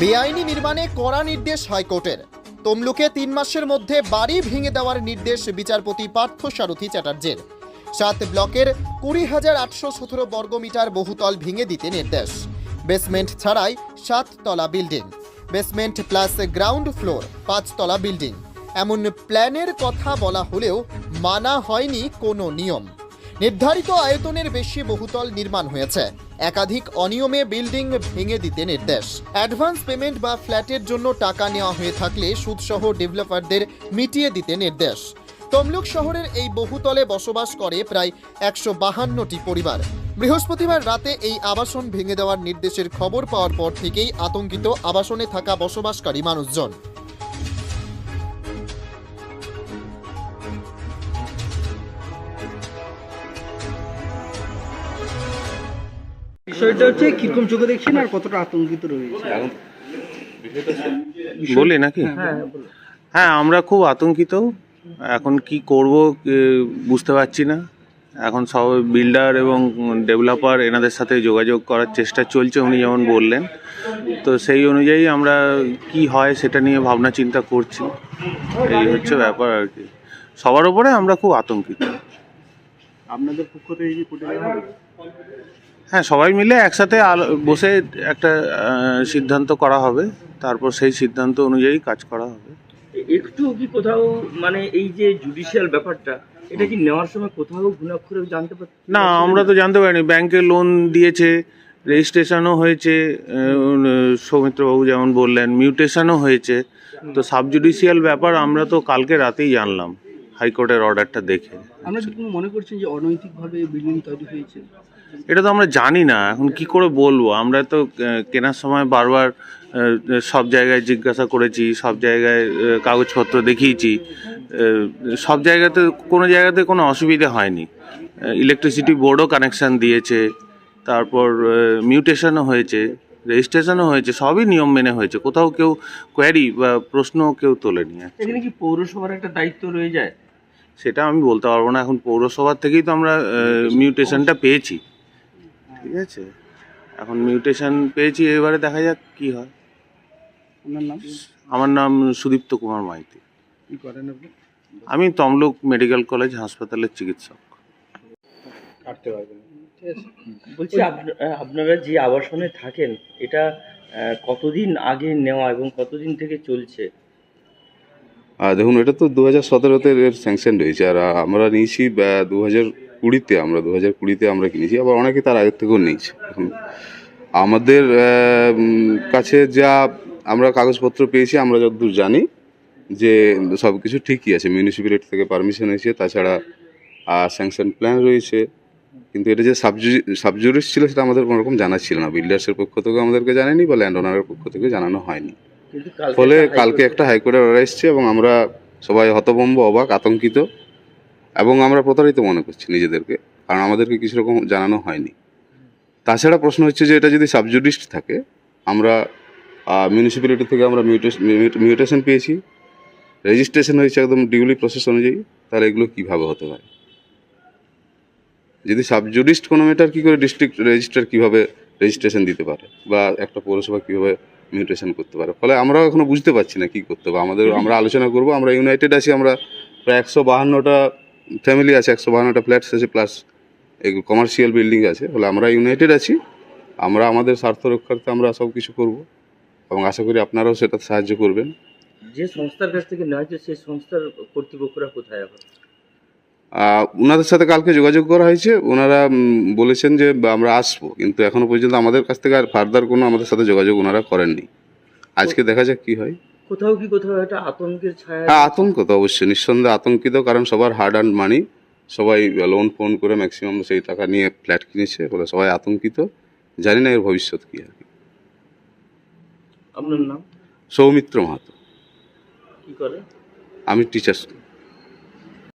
বেআইনি নির্মাণে কড়া নির্দেশ হাইকোর্টের। তমলুকে তিন মাসের মধ্যে বাড়ি ভেঙে দেওয়ার নির্দেশ বিচারপতি পার্থ সারথী চ্যাটার্জের। সাত ব্লকের কুড়ি হাজার আটশো সতেরো বর্গমিটার বহুতল ভেঙে দিতে নির্দেশ। বেসমেন্ট ছাড়াই সাত তলা building. Basement plus ground floor পাঁচতলা বিল্ডিং। এমন প্ল্যানের কথা বলা হলেও মানা হয়নি কোনো নিয়ম। নির্ধারিত আয়তনের বেশি বহুতল নির্মাণ হয়েছে। একাধিক অনিয়মে বিল্ডিং ভেঙে দিতে নির্দেশ। অ্যাডভান্স পেমেন্ট বা ফ্ল্যাটের জন্য টাকা নেওয়া হয়ে থাকলে সুদসহ ডেভেলপারদের মিটিয়ে দিতে নির্দেশ। তমলুক শহরের এই বহুতলে বসবাস করে প্রায় একশো বাহান্নটি পরিবার। বৃহস্পতিবার রাতে এই আবাসন ভেঙে দেওয়ার নির্দেশের খবর পাওয়ার পর থেকেই আতঙ্কিত আবাসনে থাকা বসবাসকারী মানুষজন। বিষয়টা হচ্ছে কীরকম চোখে দেখছেন আর কতটা আতঙ্কিত রয়েছে? বলি নাকি? হ্যাঁ হ্যাঁ আমরা খুব আতঙ্কিত। এখন কি করব বুঝতে পারছি না। এখন সব বিল্ডার এবং ডেভেলপার এনাদের সাথে যোগাযোগ করার চেষ্টা চলছে উনি যেমন বললেন। তো সেই অনুযায়ী আমরা কি হয় সেটা নিয়ে ভাবনা চিন্তা করছি। এই হচ্ছে ব্যাপার আর কি। সবার উপরে আমরা খুব আতঙ্কিত। আপনাদের পক্ষ থেকে কি? হ্যাঁ সবাই মিলে একসাথে আলো- বসে একটা সিদ্ধান্ত করা হবে। তারপর সেই সিদ্ধান্ত অনুযায়ী কাজ করা হবে। একটু কি কোথাও মানে এই যে জুডিশিয়াল ব্যাপারটা এটা কি নেওয়ার সময় কোথাও ঘুণাক্ষরে জানতে পারছি না আমরা তো জানতে পারিনি। ব্যাংকে লোন দিয়েছে রেজিস্ট্রেশনও হয়েছে সৌমিত্রবাবু যেমন বললেন মিউটেশনও হয়েছে। তো সাবজুডিশিয়াল ব্যাপার আমরা তো কালকে রাতেই জানলাম। হাইকোর্টের অর্ডারটা দেখে। কি মনে করছেন যে অনৈতিকভাবে বিল্ডিং তৈরি হয়েছে? এটা তো আমরা জানি না এখন কি করে বলব? আমরা তো কেনার সময় বারবার সব জায়গায় জিজ্ঞাসা করেছি সব জায়গায় কাগজপত্র দেখিয়েছি। সব জায়গাতে কোনো জায়গাতে কোনো অসুবিধা হয়নি। ইলেকট্রিসিটি বোর্ডও কানেকশন দিয়েছে তারপর মিউটেশনও হয়েছে রেজিস্ট্রেশনও হয়েছে সবই নিয়ম মেনে হয়েছে। কোথাও কেউ কোয়ারি বা প্রশ্ন কেউ তোলেনি এখানে কি পৌরসভার একটা দায়িত্ব রয়ে যায়? সেটা আমি বলতে পারব না। এখন পৌরসভার থেকেই তো আমরা মিউটেশনটা পেয়েছি। ঠিক আছে? এখন মিউটেশন পেয়েছি এবারে দেখা যাক কি হয়। আপনার নাম? আমার নাম সুদীপ্ত কুমার মাইতি। কি করেন আপনি? আমি তমলুক মেডিকেল কলেজ হাসপাতালের চিকিৎসক। কাটতে পারবেন। ঠিক আছে। বলছি আপনারা যে আবাসনে থাকেন এটা কতদিন আগে নেওয়া এবং কতদিন থেকে চলছে? আর দেখুন, এটা তো দু হাজার সতেরোতে এর স্যাংশন রয়েছে, আর আমরা নিয়েছি দু হাজার কুড়িতে আমরা দু হাজার কুড়িতে আমরা কিনেছি, আবার অনেকে তার আগের থেকেও নিয়েছে। এখন আমাদের কাছে যা আমরা কাগজপত্র পেয়েছি, আমরা যতদূর জানি যে সব কিছু ঠিকই আছে মিউনিসিপ্যালিটি থেকে পারমিশন হয়েছে, তাছাড়া স্যাংশন প্ল্যান রয়েছে, কিন্তু এটা যে সাবজু সাবজুরিস ছিল সেটা আমাদের কোনো রকম জানা ছিল না বিল্ডার্সের পক্ষ থেকে আমাদেরকে জানায়নি, বা ল্যান্ড ওনারের পক্ষ থেকে জানানো হয়নি। ফলে কালকে একটা হাইকোর্টের অর্ডার এসছে এবং আমরা সবাই হতভম্ব অবাক আতঙ্কিত এবং আমরা প্রতারিত মনে করছি নিজেদেরকে কারণ আমাদেরকে কিছু রকম জানানো হয়নি। তাছাড়া প্রশ্ন হচ্ছে যে এটা যদি সাবজুডিস্ট থাকে আমরা মিউনিসিপ্যালিটি থেকে আমরা মিউটেশন পেয়েছি রেজিস্ট্রেশন হয়েছে একদম ডিউলি প্রসেস অনুযায়ী তাহলে এগুলো কীভাবে হতে পারে? যদি সাবজুডিস্ট কোনো ম্যাটার কী করে ডিস্ট্রিক্ট রেজিস্ট্রার কীভাবে রেজিস্ট্রেশন দিতে পারে? বা একটা পৌরসভা কীভাবে মিউটেশন করতে পারে। ফলে আমরাও এখনও বুঝতে পারছি না কী করতে হবে। আমাদের, আমরা আলোচনা করব, আমরা ইউনাইটেড আছি, আমরা প্রায় একশো বাহান্নটা ফ্যামিলি আছে, একশো বাহান্নটা ফ্ল্যাটস আছে প্লাস কমার্শিয়াল বিল্ডিং আছে। ফলে আমরা ইউনাইটেড আছি, আমরা আমাদের স্বার্থ রক্ষার্থে আমরা সব কিছু করব এবং আশা করি আপনারাও সেটা সাহায্য করবেন। যে সংস্থার কাছ থেকে নেওয়া হয়েছে, সেই সংস্থার কর্তৃপক্ষরা কোথায় এখন? ওনাদের সাথে কালকে যোগাযোগ করা হয়েছে। ওনারা বলেছেন যে আমরা আসব। কিন্তু এখনও পর্যন্ত আমাদের কাছ থেকে আর ফার্দার কোনো আমাদের সাথে যোগাযোগ ওনারা করেননি। আজকে দেখা যাক কি হয়। কোথাও কি কোথাও একটা আতঙ্কের ছায়া হ্যাঁ আতঙ্ক তো অবশ্যই নিঃসন্দেহে আতঙ্কিত কারণ সবার হার্ড অ্যান্ড মানি সবাই লোন ফোন করে ম্যাক্সিমাম সেই টাকা নিয়ে ফ্ল্যাট কিনেছে বলে সবাই আতঙ্কিত। জানি না এর ভবিষ্যৎ কী আর। কি আপনার নাম? সৌমিত্র মাহাতো। কি করে? আমি টিচার